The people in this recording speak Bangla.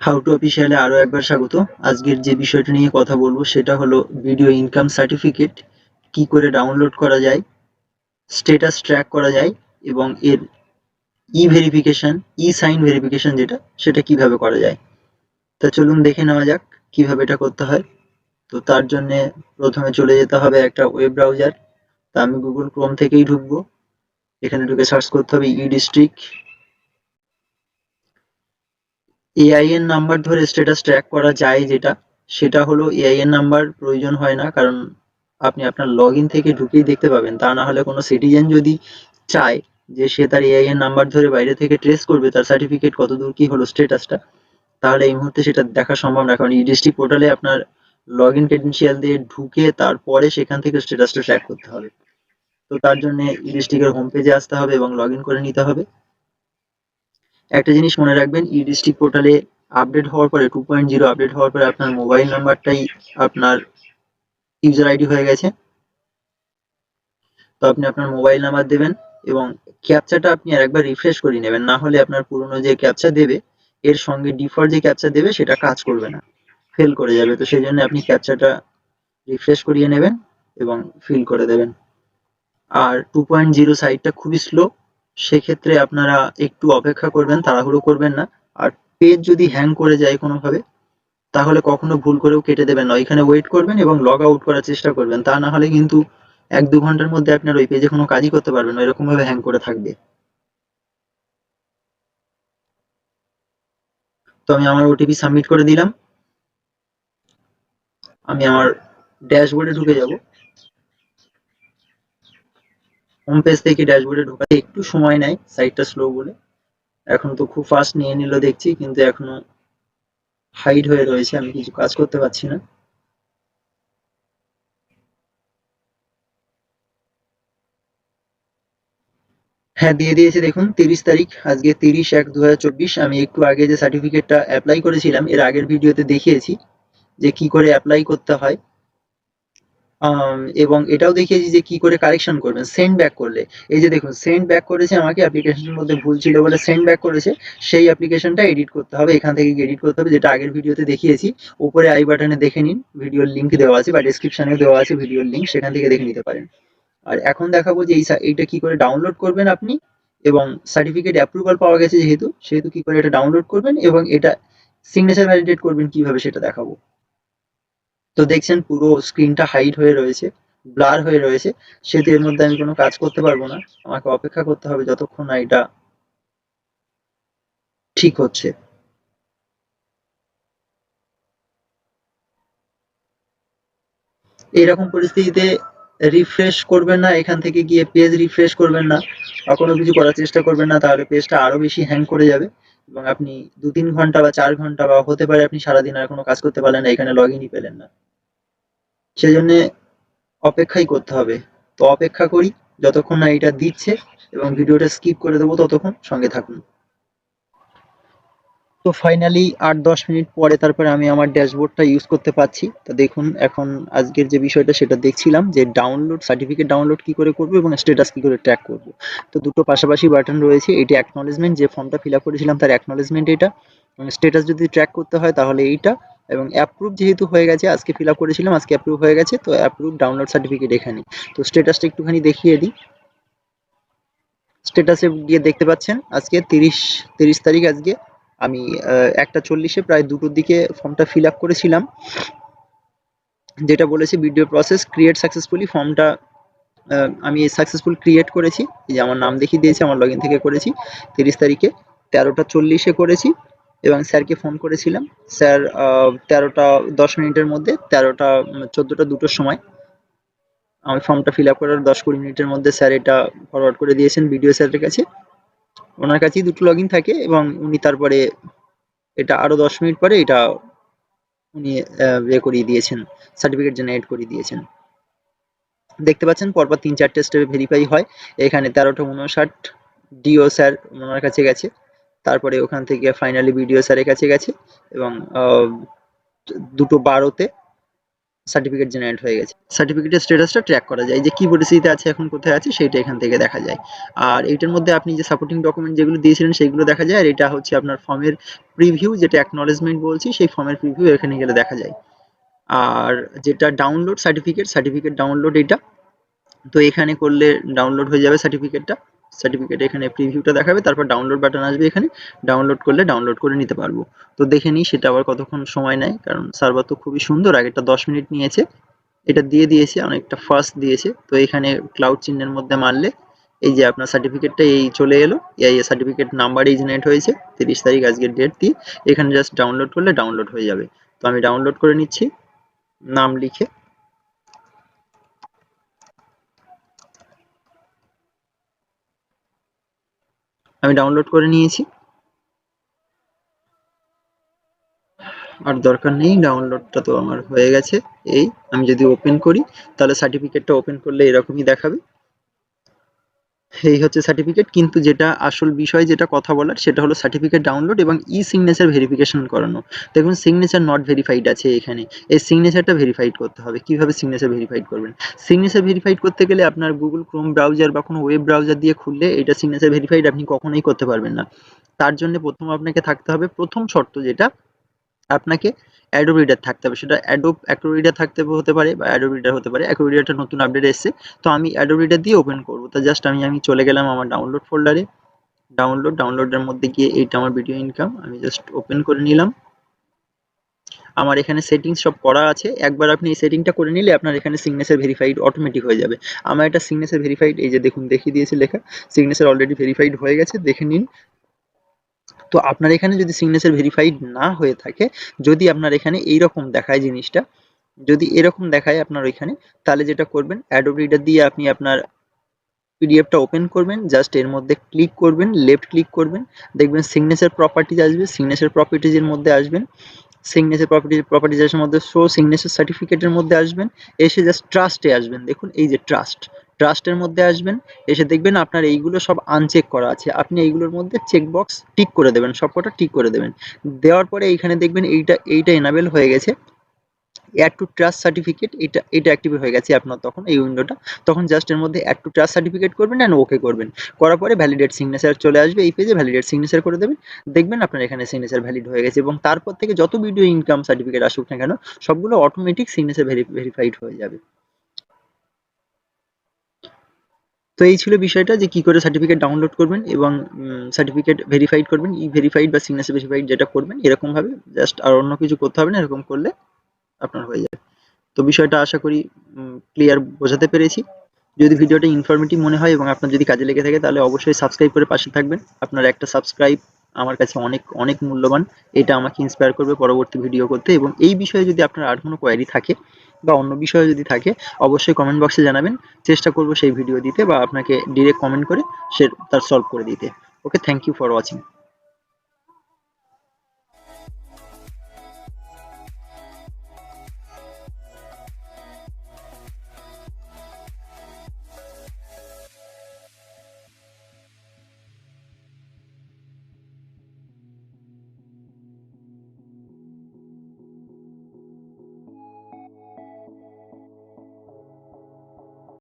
হাউ টু অফিসিয়ালে আরও একবার স্বাগত। আজকের যে বিষয়টা নিয়ে কথা বলব, সেটা হলো ভিডিও ইনকাম সার্টিফিকেট কি করে ডাউনলোড করা যায় স্ট্যাটাস ট্র্যাক করা যায়, এবং এর e verification e sign verification যেটা, সেটা কীভাবে করা যায়। তা চলুন দেখে নেওয়া যাক কীভাবে এটা করতে হয়। তো তার জন্য প্রথমে চলে যেতে হবে একটা ওয়েব ব্রাউজার তা আমি গুগল ক্রোম থেকেই ঢুকবো। এখানে ঢুকে সার্চ করতে হবে ই ডিস্ট্রিক্ট এআইএন নাম্বার ধরে স্ট্যাটাস ট্র্যাক করা যায় যেটা, সেটা হলো এআইএন নাম্বার প্রয়োজন হয় না, কারণ আপনি আপনার লগ থেকে ঢুকেই দেখতে পাবেন। তা না হলে কোনো সিটিজেন যদি চায় যে সে তার এআইএন নাম্বার ধরে বাইরে থেকে ট্রেস করবে, তার সার্টিফিকেট কত দূর কি হলো স্ট্যাটাসটা তাহলে এই মুহূর্তে সেটা দেখা সম্ভব না। কারণ ই ডিস্ট্রিক্ট পোর্টালে আপনার লগ ইন ক্রেডেন্সিয়াল দিয়ে ঢুকে তারপরে সেখান থেকে স্ট্যাটাসটা ট্র্যাক করতে হবে। তো তার জন্য ই ডিস্ট্রিক্টের হোম পেজে আসতে হবে এবং লগ ইন করে নিতে হবে। একটা জিনিস মনে রাখবেন ই ডিস্ট্রিক্ট পোর্টালে আপডেট হওয়ার পরে টু পয়েন্ট জিরো আপডেট হওয়ার পরে আপনার মোবাইল নাম্বারটাই আপনার ইউজার আইডি হয়ে গেছে। তো আপনি আপনার মোবাইল নাম্বার দেবেন এবং ক্যাপচাটা আপনি আরেকবার রিফ্রেশ করে নেবেন। না হলে আপনার পুরনো যে ক্যাপচা দেবে, এর সঙ্গে ডিফল্ট যে ক্যাপচা দেবে, সেটা কাজ করবে না। ফেল করে যাবে। তো সেই জন্য আপনি ক্যাপচাটা রিফ্রেশ করিয়ে নেবেন এবং ফিল করে দেবেন। আর টু পয়েন্ট জিরো সাইটটা খুবই স্লো সেক্ষেত্রে আপনারা একটু অপেক্ষা করবেন, তাড়াহুড়ো করবেন না। আর পেজ যদি হ্যাং করে যায় কোনোভাবে, তাহলে কখনো ভুল করেও কেটে দেবেন না। এখানে ওয়েট করবেন এবং লগ আউট করার চেষ্টা করবেন। তা না হলে কিন্তু এক দু ঘণ্টার মধ্যে আপনার ওই পেজে কোনো কাজই করতে পারবেন না। এরকম ভাবে হ্যাং করে থাকবে। তো আমি আমার ওটিপি সাবমিট করে দিলাম। আমি আমার ড্যাশবোর্ডে ঢুকে যাব। হোম পেজ থেকে ড্যাশবোর্ডে ঢোকাতে একটু সময় নেয় সাইটটা স্লো বলে। এখন তো খুব ফাস্ট নিয়ে নিল দেখছি, কিন্তু এখনও হাইড হয়ে রয়েছে, আমি কিছু কাজ করতে পারছি না। হ্যাঁ দিয়ে দিয়েছে দেখুন, তিরিশ তারিখ, আজকে তিরিশ এক দু আমি একটু আগে যে সার্টিফিকেটটা অ্যাপ্লাই করেছিলাম, এর আগের ভিডিওতে দেখিয়েছি যে কি করে অ্যাপ্লাই করতে হয়। এবং এটাও দেখিয়েছি যে কি করে কারেকশন করবেন সেন্ড ব্যাক করলে। এই যে দেখুন সেন্ড ব্যাক করেছে আমাকে অ্যাপ্লিকেশনের মধ্যে ভুল ছিল বলে সেন্ড ব্যাক করেছে, সেই অ্যাপ্লিকেশনটা এডিট করতে হবে, এখান থেকে এডিট করতে হবে, যেটা আগের ভিডিওতে দেখিয়েছি। উপরে আই বাটনে দেখে নিন, ভিডিওর লিঙ্ক দেওয়া আছে বা ডেসক্রিপশনে দেওয়া আছে ভিডিওর লিঙ্ক সেখান থেকে দেখে নিতে পারেন। আর এখন দেখাবো যে এইটা কি করে ডাউনলোড করবেন আপনি, এবং সার্টিফিকেট অ্যাপ্রুভাল পাওয়া গেছে যেহেতু, সেহেতু কি করে এটা ডাউনলোড করবেন, এবং এটা সিগনেচার ভ্যালিডেট করবেন কীভাবে সেটা দেখাবো। তো দেখছেন পুরো স্ক্রিনটা হাইড হয়ে রয়েছে ব্লার হয়ে রয়েছে, সেহেতু এর মধ্যে আমি কোনো কাজ করতে পারব না। আমাকে অপেক্ষা করতে হবে যতক্ষণ না এটা ঠিক হচ্ছে। এইরকম পরিস্থিতিতে রিফ্রেশ করবেন না, এখান থেকে গিয়ে পেজ রিফ্রেশ করবেন না, বা কোনো কিছু করার চেষ্টা করবেন না, তাহলে পেজটা আরও বেশি হ্যাং করে যাবে। এবং আপনি দু তিন ঘণ্টা বা চার ঘণ্টা বা হতে পারে আপনি সারাদিন আর কোনো কাজ করতে পারলেন না, এখানে লগ ইনই পেলেন না। সেই জন্য অপেক্ষাই করতে হবে। তো অপেক্ষা করি, যতক্ষণ না এটা দিচ্ছে এবং ভিডিওটা স্কিপ করে দেবো, ততক্ষণ সঙ্গে থাকুন। তো ফাইনালি আট দশ মিনিট পরে তারপরে আমি আমার ড্যাশবোর্ডটা ইউজ করতে পারছি। তো দেখুন, এখন আজকের যে বিষয়টা সেটা দেখছিলাম যে ডাউনলোড সার্টিফিকেট ডাউনলোড কি করে করব এবং স্ট্যাটাস কি করে ট্র্যাক করব। তো দুটো পাশাপাশি বাটন রয়েছে, এটি অ্যাকনলেজমেন্ট যে ফর্মটা ফিল আপ করেছিলাম তার অ্যাকনলেজমেন্ট এটা। স্ট্যাটাস যদি ট্র্যাক করতে হয় তাহলে এইটা এবং অ্যাপ্রুভ যেহেতু হয়ে গেছে, আজকে ফিল আপ করেছিলাম, আজকে অ্যাপ্রুভ হয়ে গেছে, তো অ্যাপ্রুভ ডাউনলোড সার্টিফিকেট এখানে। তো স্টেটাসটা একটুখানি দেখিয়ে দিই। স্টেটাসে গিয়ে দেখতে পাচ্ছেন, আজকে তিরিশ তিরিশ তারিখ আজকে। আমি একটা চল্লিশে প্রায় দুটোর দিকে ফর্মটা ফিল আপ করেছিলাম। যেটা বলেছে ভিডিও প্রসেস ক্রিয়েট সাকসেসফুলি ফর্মটা আমি সাকসেসফুল ক্রিয়েট করেছি। এই যে আমার নাম দেখিয়ে দিয়েছে, আমার লগ থেকে করেছি। তিরিশ তারিখে তেরোটা চল্লিশে করেছি। এবং স্যারকে ফোন করেছিলাম। স্যার তেরোটা, দশ মিনিটের মধ্যে, তেরোটা, চোদ্দোটা দুটোর সময়। আমি ফর্মটা ফিল আপ করার দশ কুড়ি মিনিটের মধ্যে স্যার এটা ফরওয়ার্ড করে দিয়েছেন ভিডিও স্যারের কাছে। ওনার কাছেই দুটো লগ থাকে এবং উনি তারপরে এটা আরও দশ মিনিট পরে এটা উনি ইয়ে করিয়ে দিয়েছেন সার্টিফিকেট জেনারেট করিয়ে দিয়েছেন। দেখতে পাচ্ছেন, পরপর তিন চারটে স্টেপে ভেরিফাই হয়। এখানে তেরোটা উনষাট ডিও স্যার ওনার কাছে গেছে। তারপরে ওখান থেকে ফাইনালি বিডিও স্যারের কাছে গেছে এবং দুটো বারোতে সার্টিফিকেট জেনারেট হয়ে গেছে। সার্টিফিকেটের স্ট্যাটাসটা ট্র্যাক করা যায়। যে কি পরিস্থিতিতে আছে, এখন কোথায় আছে সেইটা এখান থেকে দেখা যায়। আর এইটার মধ্যে আপনি যে সাপোর্টিং ডকুমেন্ট যেগুলো দিয়েছিলেন সেইগুলো দেখা যায়। আর এটা হচ্ছে আপনার ফর্মের প্রিভিউ যেটা অ্যাকনলেজমেন্ট বলছি, সেই ফর্মের প্রিভিউ এখানে গেলে দেখা যায়। আর যেটা ডাউনলোড সার্টিফিকেট সার্টিফিকেট ডাউনলোড এটা। তো এখানে করলে ডাউনলোড হয়ে যাবে সার্টিফিকেটটা সার্টিফিকেট এখানে প্রিভিউটা দেখাবে, তারপর ডাউনলোড বাটন আসবে এখানে। ডাউনলোড করলে ডাউনলোড করে নিতে পারব। তো দেখে নিই, সেটা আবার কতক্ষণ সময় নেয়, কারণ সার্ভার তো খুবই সুন্দর, আগেরটা দশ মিনিট নিয়েছে। এটা দিয়ে দিয়েছে, অনেকটা ফাস্ট দিয়েছে। তো এখানে ক্লাউড চিহ্নের মধ্যে মারলে, এই যে আপনার সার্টিফিকেটটা এই চলে এলো। এই সার্টিফিকেট নাম্বার এই জেনারেট হয়েছে, তিরিশ তারিখ আজকের ডেট দিয়ে। এখানে জাস্ট ডাউনলোড করলে ডাউনলোড হয়ে যাবে। তো আমি ডাউনলোড করে নিচ্ছি, নাম লিখে। আমি ডাউনলোড করে নিয়েছি। আর দরকার নেই ডাউনলোডটা তো আমার হয়ে গেছে। এই আমি যদি ওপেন করি, তাহলে সার্টিফিকেটটা ওপেন করলে এরকমই দেখাবে। এই হচ্ছে সার্টিফিকেট কিন্তু যেটা আসল বিষয় যেটা কথা বলার, সেটা হলো সার্টিফিকেট ডাউনলোড এবং ই সিগনেচার ভেরিফিকেশন করানো। দেখুন সিগনেচার নট ভেরিফাইড আছে এখানে। এই সিগনেচারটা ভেরিফাইড করতে হবে। কীভাবে সিগনেচার ভেরিফাইড করবেন? সিগনেচার ভেরিফাইড করতে গেলে আপনার গুগল ক্রোম ব্রাউজার বা কোনো ওয়েব ব্রাউজার দিয়ে খুললে এটা সিগনেচার ভেরিফাইড আপনি কখনোই করতে পারবেন না। তার জন্য প্রথম আপনাকে থাকতে হবে, প্রথম শর্ত যেটা আপনাকে অ্যাডোব রিডার থাকতে হবে। সেটা অ্যাডোব অ্যাক্রো রিডার থাকতে হতে পারে বা অ্যাডোব রিডার হতে পারে। অ্যাক্রো রিডারটা নতুন আপডেট এসেছে। তো আমি অ্যাডোব রিডার দিয়ে ওপেন করব। তো জাস্ট আমি আমি চলে গেলাম আমার ডাউনলোড ফোল্ডারে ডাউনলোড ডাউনলোডের মধ্যে গিয়ে এইটা আমার ভিডিও ইনকাম আমি জাস্ট ওপেন করে নিলাম। আমার এখানে সেটিংস সব করা আছে। একবার আপনি এই সেটিংটা করে নিলে আপনার এখানে সিগনেচার ভেরিফাইড অটোমেটিক হয়ে যাবে। আমার এটা সিগনেচার ভেরিফাইড এই যে দেখুন, দেখিয়ে দিয়েছে লেখা। সিগনেচার অলরেডি ভেরিফাইড হয়ে গেছে। দেখে নিন। তো আপনার এখানে যদি সিগনেচার ভেরিফাইড না হয়ে থাকে, যদি আপনার এখানে এই রকম দেখায় জিনিসটা, যদি এরকম দেখায় আপনার ওইখানে, তাহলে যেটা করবেন অ্যাডোব রিডার দিয়ে আপনি আপনার পিডিএফটা ওপেন করবেন জাস্ট এর মধ্যে ক্লিক করবেন লেফট ক্লিক করবেন, দেখবেন সিগনেচার প্রপার্টিজ আসবে সিগনেচার প্রপার্টিজের মধ্যে আসবেন সিগনেচার প্রপার্টিজ প্রপার্টিজের মধ্যে শো সিগনেচার সার্টিফিকেটের মধ্যে আসবেন, এসে জাস্ট ট্রাস্টে আসবেন। দেখুন, এই যে ট্রাস্ট ট্রাস্টের মধ্যে আসবেন, এসে দেখবেন আপনার এইগুলো সব আনচেক করা আছে। আপনি এইগুলোর মধ্যে চেকবক্স টিক করে দেবেন, সবকটা টিক করে দেবেন। দেওয়ার পরে এইখানে দেখবেন এইটা এইটা এনাবেল হয়ে গেছে। অ্যাড টু ট্রাস্ট সার্টিফিকেট এটা এটা অ্যাক্টিভ হয়ে গেছে আপনার তখন, এই উইন্ডোটা তখন জাস্ট এর মধ্যে অ্যাড টু ট্রাস্ট সার্টিফিকেট করবেন অ্যান্ড ওকে করবেন। করার পরে ভ্যালিডেট সিগনেচার চলে আসবে, এই পেজে ভ্যালিডেট সিগনেচার করে দেবেন। দেখবেন আপনার এখানে সিগনেচার ভ্যালিড হয়ে গেছে এবং তারপর থেকে যত ভিডিও ইনকাম সার্টিফিকেট আসুক না কেন, সবগুলো অটোমেটিক সিগনেচার ভেরিফাইড হয়ে যাবে। তো এই ছিল বিষয়টা যে কি করে সার্টিফিকেট ডাউনলোড করবেন এবং সার্টিফিকেট ভেরিফাইড করবেন ই ভেরিফাইড বা সিগনেচার ভেরিফাইড যেটা করবেন, এরকমভাবে জাস্ট আর অন্য কিছু করতে হবে না, এরকম করলে আপনার হয়ে যাবে। তো বিষয়টা আশা করি ক্লিয়ার বোঝাতে পেরেছি। যদি ভিডিওটা ইনফরমেটিভ মনে হয় এবং আপনার যদি কাজে লেগে থাকে, তাহলে অবশ্যই সাবস্ক্রাইব করে পাশে থাকবেন। আপনার একটা সাবস্ক্রাইব আমার কাছে অনেক অনেক মূল্যবান। এটা আমাকে ইন্সপায়ার করবে পরবর্তী ভিডিও করতে এবং এই বিষয়ে যদি আপনার আর কোনো কোয়ারি থাকে বা অন্য বিষয়ে যদি থাকে, অবশ্যই কমেন্ট বক্সে জানাবেন। চেষ্টা করব সেই ভিডিও দিতে বা আপনাকে ডিরেক্ট কমেন্ট করে সে, তার সলভ করে দিতে। Okay thank you for watching